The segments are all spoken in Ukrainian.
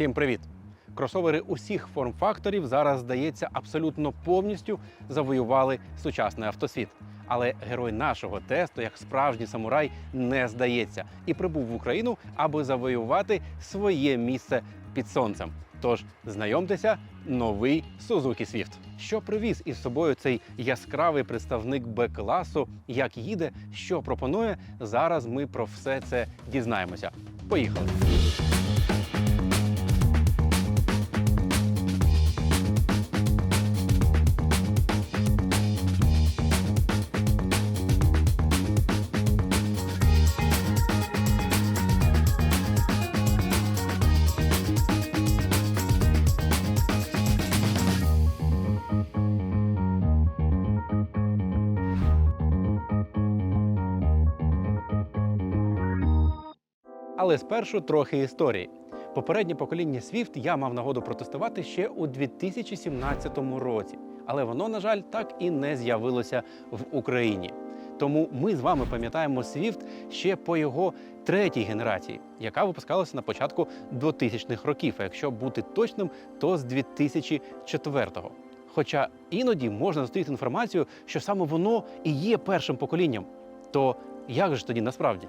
Всім привіт! Кросовери усіх форм-факторів зараз, здається, абсолютно повністю завоювали сучасний автосвіт. Але герой нашого тесту, як справжній самурай, не здається і прибув в Україну, аби завоювати своє місце під сонцем. Тож знайомтеся, новий Suzuki Swift. Що привіз із собою цей яскравий представник Б-класу, як їде, що пропонує. Зараз ми про все це дізнаємося. Поїхали! Але спершу трохи історії. Попереднє покоління Swift я мав нагоду протестувати ще у 2017 році, але воно, на жаль, так і не з'явилося в Україні. Тому ми з вами пам'ятаємо Swift ще по його третій генерації, яка випускалася на початку 2000-х років. А якщо бути точним, то з 2004-го. Хоча іноді можна зустріти інформацію, що саме воно і є першим поколінням. То як же тоді насправді?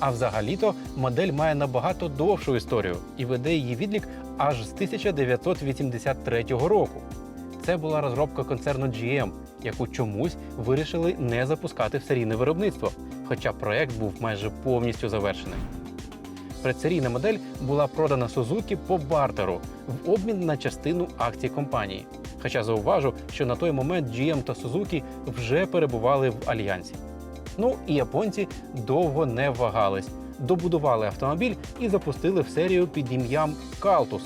А взагалі-то модель має набагато довшу історію і веде її відлік аж з 1983 року. Це була розробка концерну GM, яку чомусь вирішили не запускати в серійне виробництво, хоча проект був майже повністю завершений. Предсерійна модель була продана Suzuki по бартеру в обмін на частину акцій компанії. Хоча зауважу, що на той момент GM та Suzuki вже перебували в альянсі. Ну і японці довго не вагались, добудували автомобіль і запустили в серію під ім'ям Калтус.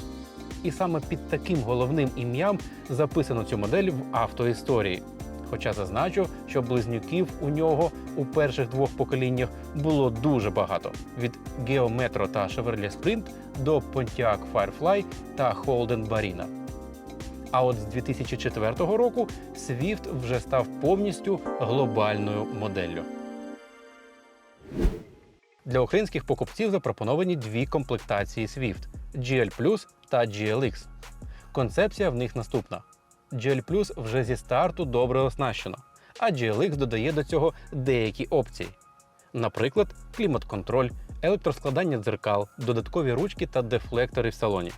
І саме під таким головним ім'ям записано цю модель в автоісторії. Хоча зазначу, що близнюків у нього у перших двох поколіннях було дуже багато: від Geo та Chevrolet Sprint до Pontiac Firefly та Holden Barina. А от з 2004 року Swift вже став повністю глобальною моделлю. Для українських покупців запропоновані дві комплектації Swift GL Plus та GLX. Концепція в них наступна: GL Plus вже зі старту добре оснащено, а GLX додає до цього деякі опції. Наприклад, клімат-контроль, електроскладання дзеркал, додаткові ручки та дефлектори в салоні.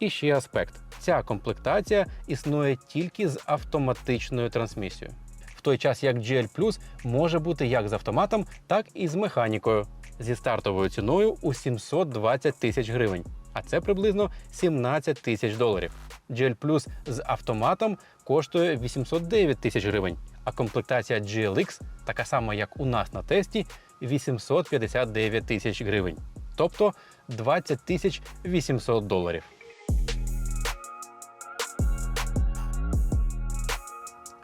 І ще аспект: ця комплектація існує тільки з автоматичною трансмісією. В той час як GL Plus може бути як з автоматом, так і з механікою зі стартовою ціною у 720 тисяч гривень, а це приблизно 17 тисяч доларів. GL Plus з автоматом коштує 809 тисяч гривень, а комплектація GLX, така сама як у нас на тесті, 859 тисяч гривень, тобто 20 тисяч 800 доларів.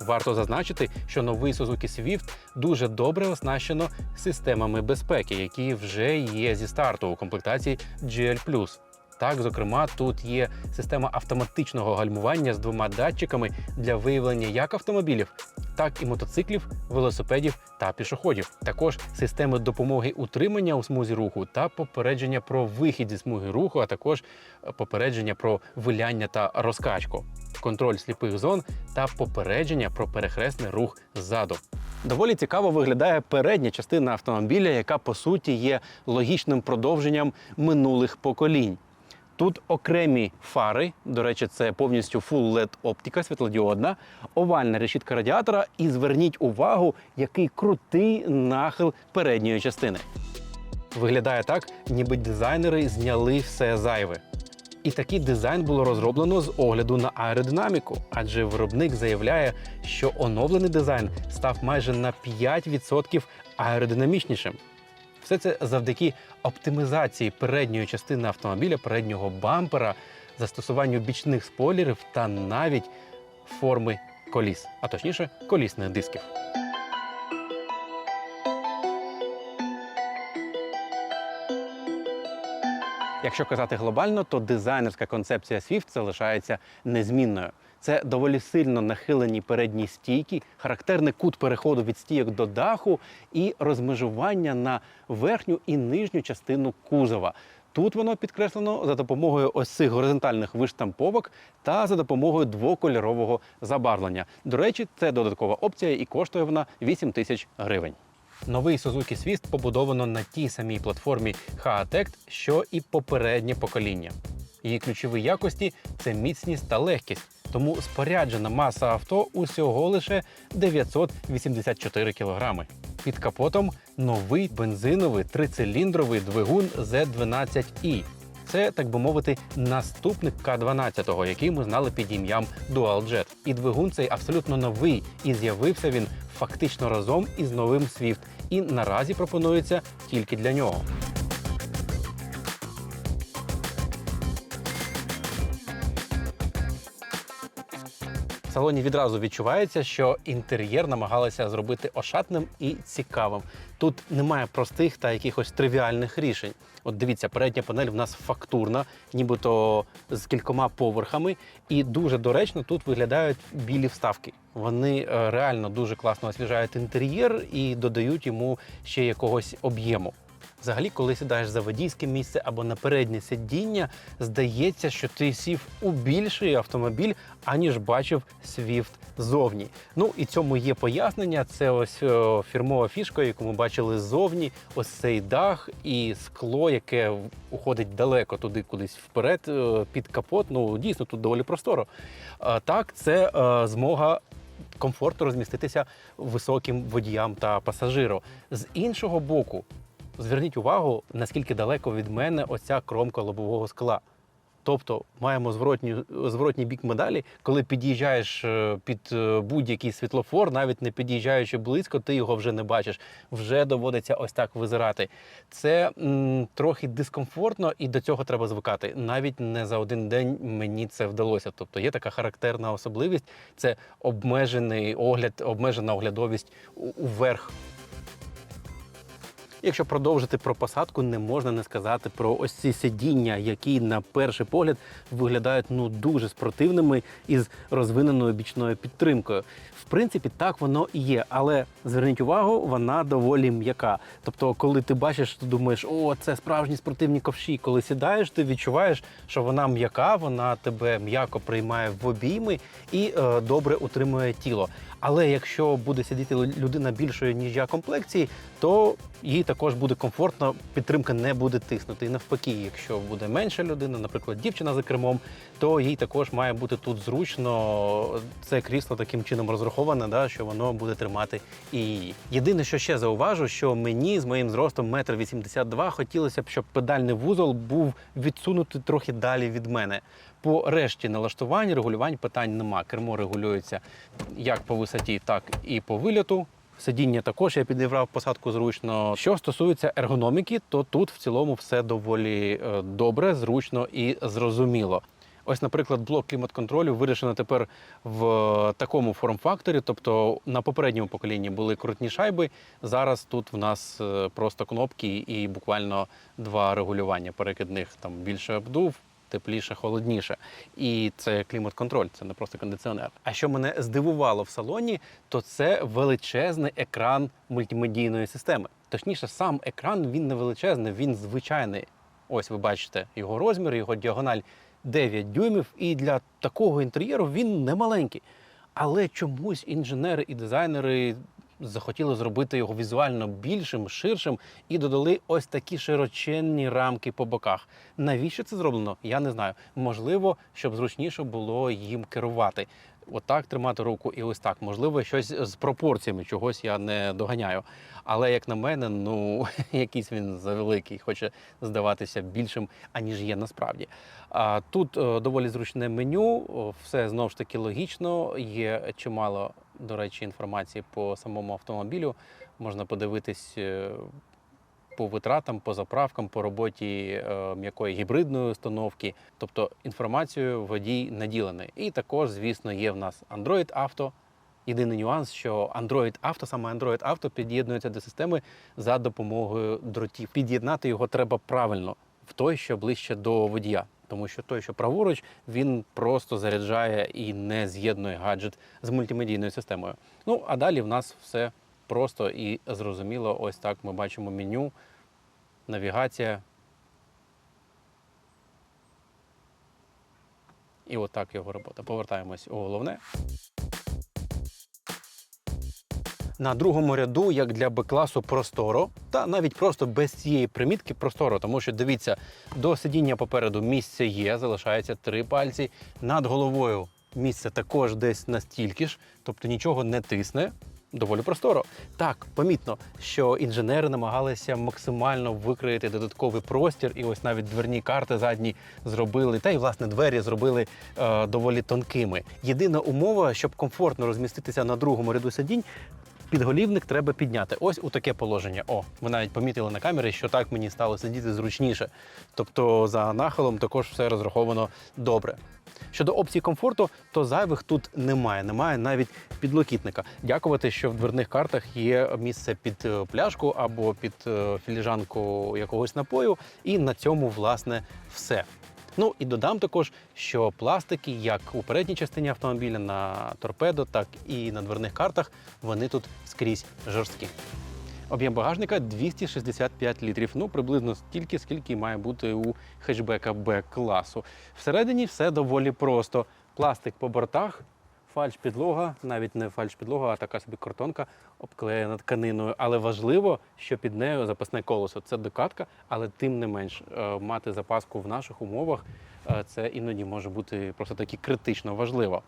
Варто зазначити, що новий Suzuki Swift дуже добре оснащено системами безпеки, які вже є зі старту у комплектації GL+. Так, зокрема, тут є система автоматичного гальмування з двома датчиками для виявлення як автомобілів, так і мотоциклів, велосипедів та пішоходів. Також системи допомоги утримання у смузі руху та попередження про вихід зі смуги руху, а також е, попередження про виляння та розкачку, контроль сліпих зон та попередження про перехресний рух ззаду. Доволі цікаво виглядає передня частина автомобіля, яка по суті є логічним продовженням минулих поколінь. Тут окремі фари, до речі, це повністю Full LED оптика світлодіодна, овальна решітка радіатора. І зверніть увагу, який крутий нахил передньої частини. Виглядає так, ніби дизайнери зняли все зайве. І такий дизайн було розроблено з огляду на аеродинаміку, адже виробник заявляє, що оновлений дизайн став майже на 5% аеродинамічнішим. Все це завдяки оптимізації передньої частини автомобіля, переднього бампера, застосуванню бічних спойлерів та навіть форми коліс, а точніше колісних дисків. Якщо казати глобально, то дизайнерська концепція Swift залишається незмінною. Це доволі сильно нахилені передні стійки, характерний кут переходу від стійок до даху і розмежування на верхню і нижню частину кузова. Тут воно підкреслено за допомогою ось цих горизонтальних виштамповок та за допомогою двокольорового забарвлення. До речі, це додаткова опція і коштує вона 8 тисяч гривень. Новий Suzuki Swift побудовано на тій самій платформі Haatect, що і попереднє покоління. Її ключові якості це міцність та легкість. Тому споряджена маса авто усього лише 984 кілограми. Під капотом новий бензиновий трициліндровий двигун Z12i. Це, так би мовити, наступник К-12, який ми знали під ім'ям DualJet. І двигун цей абсолютно новий, і з'явився він фактично разом із новим Swift. І наразі пропонується тільки для нього. Салоні відразу відчувається, що інтер'єр намагалися зробити ошатним і цікавим. Тут немає простих та якихось тривіальних рішень. От дивіться, передня панель в нас фактурна, нібито з кількома поверхами, і дуже доречно тут виглядають білі вставки. Вони е, реально дуже класно освіжають інтер'єр і додають йому ще якогось об'єму. Взагалі, коли сідаєш за водійське місце або на переднє сидіння, здається, що ти сів у більший автомобіль, аніж бачив Swift ззовні. Ну і цьому є пояснення. Це ось е, фірмова фішка, яку ми бачили ззовні. Ось цей дах і скло, яке уходить далеко туди, кудись вперед, е, під капот. Ну дійсно тут доволі просторо. Так, це е, змога комфортно розміститися високим водіям та пасажиру. З іншого боку, зверніть увагу, наскільки далеко від мене оця кромка лобового скла. Тобто маємо зворотній, зворотній бік медалі, коли під'їжджаєш е, під е, будь-який світлофор, навіть не під'їжджаючи близько, ти його вже не бачиш. Вже доводиться ось так визирати. Це м, трохи дискомфортно, і до цього треба звикати. Навіть не за один день мені це вдалося. Тобто є така характерна особливість: це обмежений огляд, обмежена оглядовість уверх Якщо продовжити про посадку, не можна не сказати про ось ці сидіння, які на перший погляд виглядають ну дуже спортивними із розвиненою бічною підтримкою. В принципі, так воно і є, але зверніть увагу, вона доволі м'яка. Тобто, коли ти бачиш, ти думаєш, о, це справжні спортивні ковші. Коли сідаєш, ти відчуваєш, що вона м'яка, вона тебе м'яко приймає в обійми і е, добре утримує тіло. Але якщо буде сидіти людина більшої ніж я комплекції, то їй також буде комфортно, підтримка не буде тиснути. І навпаки, якщо буде менша людина, наприклад, дівчина за кермом, то їй також має бути тут зручно. Це крісло таким чином розраховане, да, що воно буде тримати і її. Єдине, що ще зауважу, що мені з моїм зростом 1,82 м хотілося б, щоб педальний вузол був відсунутий трохи далі від мене. По решті налаштувань, регулювань питань нема. Кермо регулюється як по висоті, так і по вильоту. Сидіння також я підібрав посадку зручно. Що стосується ергономіки, то тут в цілому все доволі е, добре, зручно і зрозуміло. Ось, наприклад, блок клімат-контролю вирішено тепер в такому форм-факторі. Тобто на попередньому поколінні були крутні шайби. Зараз тут в нас е, просто кнопки і буквально два регулювання перекидних. Там більше обдув, тепліше, холодніше. І це клімат-контроль, це не просто кондиціонер. А що мене здивувало в салоні, то це величезний екран мультимедійної системи. Точніше, сам екран він не величезний, він звичайний. Ось ви бачите його розмір, його діагональ 9 дюймів, і для такого інтер'єру він не маленький. Але чомусь інженери і дизайнери захотіли зробити його візуально більшим, ширшим і додали ось такі широченні рамки по боках. Навіщо це зроблено? Я не знаю. Можливо, щоб зручніше було їм керувати. Отак тримати руку і ось так. Можливо, щось з пропорціями, чогось я не доганяю. Але як на мене, ну якийсь він завеликий, хоче здаватися більшим, аніж є насправді. А тут е, доволі зручне меню, все знову ж таки логічно. Є чимало, до речі, інформації по самому автомобілю. Можна подивитись. е, По витратам, по заправкам, по роботі е, м'якої гібридної установки, тобто інформацією водій наділений. І також, звісно, є в нас Android Auto. Єдиний нюанс, що Android Auto, саме Android Auto під'єднується до системи за допомогою дротів. Під'єднати його треба правильно в той, що ближче до водія тому що той, що праворуч, він просто заряджає і не з'єднує гаджет з мультимедійною системою. Ну а далі в нас все просто і зрозуміло. Ось так ми бачимо меню, навігація. І отак його робота. Повертаємось у головне. На другому ряду, як для Б-класу, просторо, та навіть просто без цієї примітки просторо, тому що дивіться, до сидіння попереду місце є, залишається три пальці. Над головою місце також десь настільки ж, тобто нічого не тисне. Доволі просторо. Так, помітно, що інженери намагалися максимально викроїти додатковий простір, і ось навіть дверні карти задні зробили, та й власне двері зробили е, доволі тонкими. Єдина умова, щоб комфортно розміститися на другому ряду сидінь, підголівник треба підняти. Ось у таке положення. О, ви навіть помітили на камері, що так мені стало сидіти зручніше. Тобто за нахилом також все розраховано добре. Щодо опцій комфорту, то зайвих тут немає. Немає навіть підлокітника. Дякувати, що в дверних картах є місце під е, пляшку або під е, філіжанку якогось напою, і на цьому власне все. Ну і додам також, що пластики, як у передній частині автомобіля на торпедо, так і на дверних картах, вони тут скрізь жорсткі. Об'єм багажника 265 літрів, ну приблизно стільки, скільки має бути у хетчбека Б-класу. Всередині все доволі просто. Пластик по бортах, фальш-підлога, навіть не фальш-підлога, а така собі картонка обклеєна тканиною. Але важливо, що під нею запасне колесо. Це докатка, але тим не менш е, мати запаску в наших умовах е, це іноді може бути просто таки критично важливо.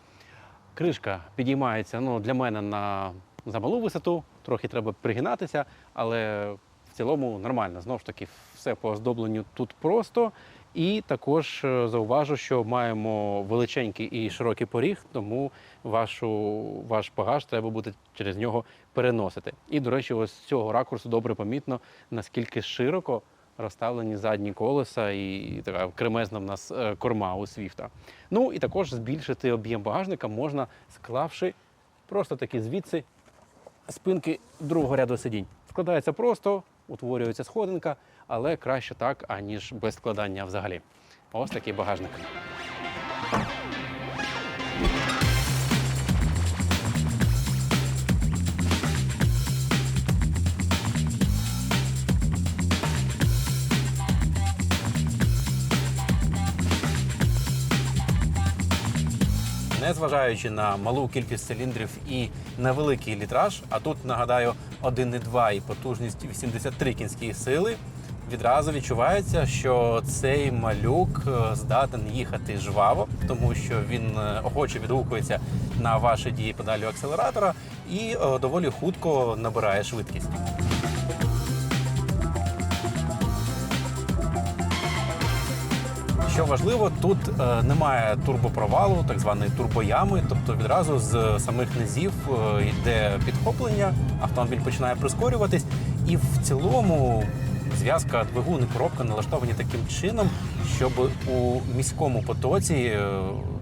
Кришка підіймається ну, для мене на замалу висоту, трохи треба пригинатися, але в цілому нормально. Знову ж таки, все по оздобленню тут просто. І також е, зауважу, що маємо величенький і широкий поріг, тому вашу, ваш багаж треба буде через нього переносити. І, до речі, ось з цього ракурсу добре помітно, наскільки широко розставлені задні колеса і така кремезна в нас е, корма у Свіфта. Ну і також збільшити об'єм багажника можна, склавши просто таки звідси спинки другого ряду сидінь. Складається просто, утворюється сходинка, але краще так, аніж без складання взагалі. Ось такий багажник. Незважаючи на малу кількість циліндрів і невеликий літраж, а тут нагадаю 1,2 і потужність 83 кінські сили. Відразу відчувається, що цей малюк е, здатен їхати жваво, тому що він е, охоче відгукується на ваші дії педалю акселератора і е, доволі хутко набирає швидкість. Що важливо, тут е, немає турбопровалу, так званої турбоями, тобто відразу з самих низів е, йде підхоплення, автомобіль починає прискорюватись, і в цілому зв'язка двигун і коробка налаштовані таким чином, щоб у міському потоці е,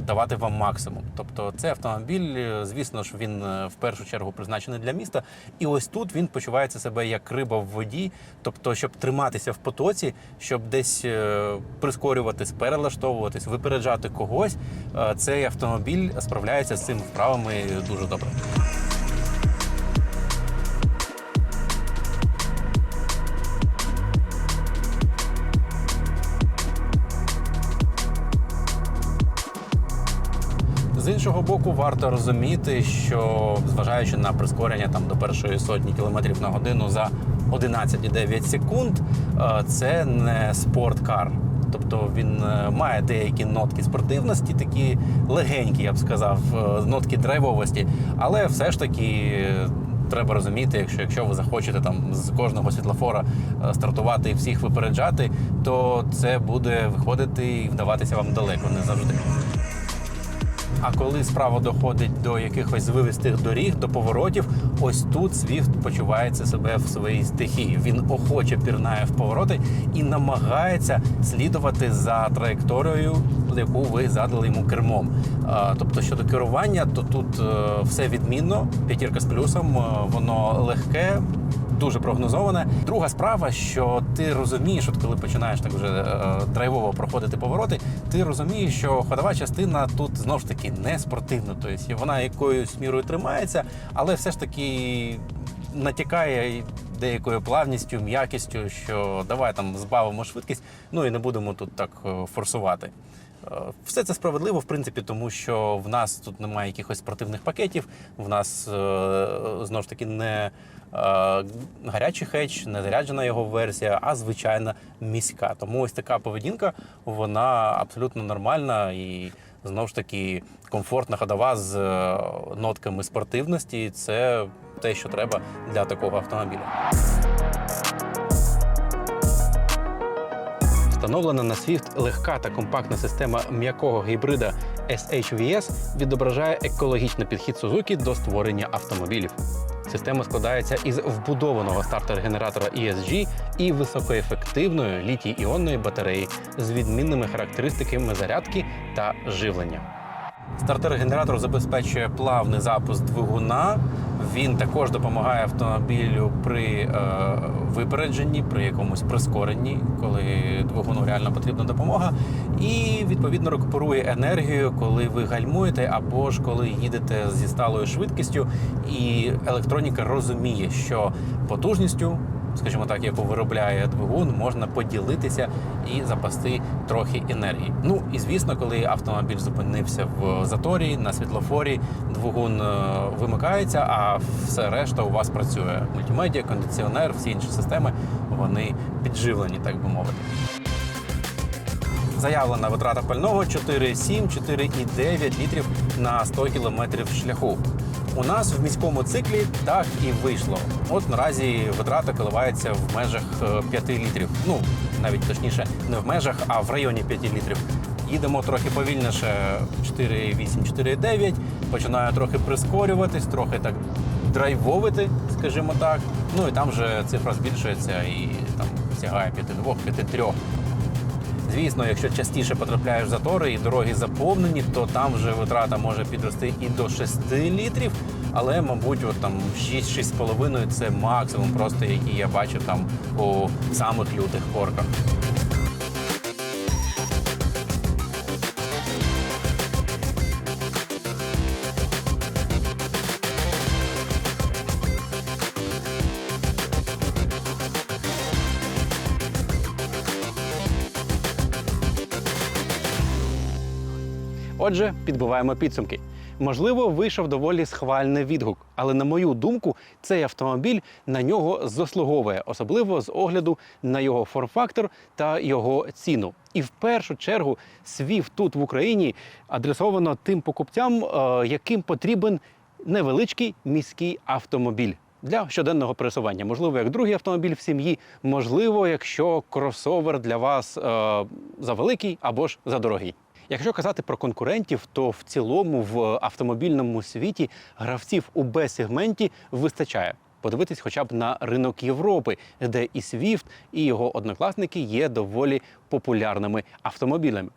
давати вам максимум. Тобто, цей автомобіль, е, звісно ж, він е, в першу чергу призначений для міста, і ось тут він почувається себе як риба в воді. Тобто, щоб триматися в потоці, щоб десь е, прискорюватись, перелаштовуватись, випереджати когось, цей автомобіль справляється з цими вправами дуже добре. Іншого боку, варто розуміти, що зважаючи на прискорення там до першої сотні кілометрів на годину за 11,9 секунд, е, це не спорткар. Тобто він е, має деякі нотки спортивності, такі легенькі, я б сказав, е, нотки драйвовості, але все ж таки. Треба розуміти, якщо, якщо ви захочете там з кожного світлофора стартувати і всіх випереджати, то це буде виходити і вдаватися вам далеко не завжди. А коли справа доходить до якихось звивистих доріг, до поворотів, ось тут Swift почувається себе в своїй стихії. Він охоче пірнає в повороти і намагається слідувати за траєкторією, яку ви задали йому кермом. Тобто щодо керування, то тут е, все відмінно. П'ятірка з плюсом, е, воно легке. Дуже прогнозоване. Друга справа, що ти розумієш, от коли починаєш так вже е, драйвово проходити повороти, ти розумієш, що ходова частина тут знов ж таки не спортивна. Тобто вона якоюсь мірою тримається, але все ж таки натякає деякою плавністю, м'якістю, що давай там збавимо швидкість, ну і не будемо тут так е, форсувати. Е, Все це справедливо, в принципі, тому що в нас тут немає якихось спортивних пакетів, в нас е, знову ж таки не е, гарячий хедж, не заряджена його версія, а звичайна міська. Тому ось така поведінка, вона абсолютно нормальна і знову ж таки комфортна ходова з е, нотками спортивності. Це те, що треба для такого автомобіля. Встановлена на Swift легка та компактна система м'якого гібрида SHVS відображає екологічний підхід Suzuki до створення автомобілів. Система складається із вбудованого стартер-генератора ESG і високоефективної літій-іонної батареї з відмінними характеристиками зарядки та живлення. Стартер-генератор забезпечує плавний запуск двигуна. Він також допомагає автомобілю при е, випередженні, при якомусь прискоренні, коли двигуну реально потрібна допомога. І відповідно рекуперує енергію, коли ви гальмуєте, або ж коли їдете зі сталою швидкістю. І електроніка розуміє, що потужністю скажімо так, яку виробляє двигун, можна поділитися і запасти трохи енергії. Ну і звісно, коли автомобіль зупинився в заторі на світлофорі, двигун е, вимикається, а все решта у вас працює. Мультимедіа, кондиціонер, всі інші системи вони підживлені, так би мовити. Заявлена витрата пального 4,7-4,9 літрів на 100 кілометрів шляху. У нас в міському циклі так і вийшло. От наразі витрата коливається в межах е, 5 літрів. Ну навіть точніше, не в межах, а в районі 5 літрів. Їдемо трохи повільніше 4,8-4,9. Починаю трохи прискорюватись, трохи так драйвовити, скажімо так. Ну і там вже цифра збільшується і там сягає 5,2-5,3. Звісно, якщо частіше потрапляєш в затори і дороги заповнені, то там вже витрата може підрости і до 6 літрів. Але, мабуть, от там 6-6,5 це максимум, просто який я бачив там у самих лютих корках. Отже, підбиваємо підсумки. Можливо, вийшов доволі схвальний відгук, але на мою думку, цей автомобіль на нього заслуговує, особливо з огляду на його форм-фактор та його ціну. І в першу чергу свіф тут в Україні адресовано тим покупцям, е, яким потрібен невеличкий міський автомобіль. Для щоденного пересування, можливо, як другий автомобіль в сім'ї, можливо, якщо кросовер для вас е, завеликий або ж задорогий. Якщо казати про конкурентів, то в цілому в автомобільному світі гравців у Б-сегменті вистачає. Подивитись хоча б на ринок Європи, де і Swift, і його однокласники є доволі популярними автомобілями.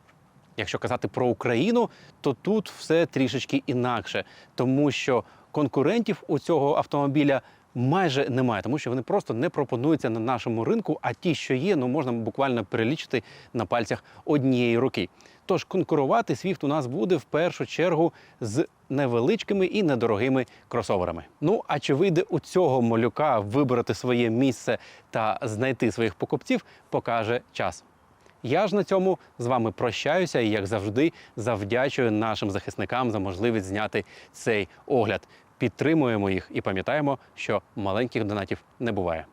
Якщо казати про Україну, то тут все трішечки інакше, тому що конкурентів у цього автомобіля майже немає, тому що вони просто не пропонуються на нашому ринку. А ті, що є, ну можна буквально перелічити на пальцях однієї руки. Тож конкурувати Swift у нас буде в першу чергу з невеличкими і недорогими кросоверами. Ну а чи вийде у цього малюка вибрати своє місце та знайти своїх покупців, покаже час. Я ж на цьому з вами прощаюся і, як завжди, завдячую нашим захисникам за можливість зняти цей огляд. Підтримуємо їх і пам'ятаємо, що маленьких донатів не буває.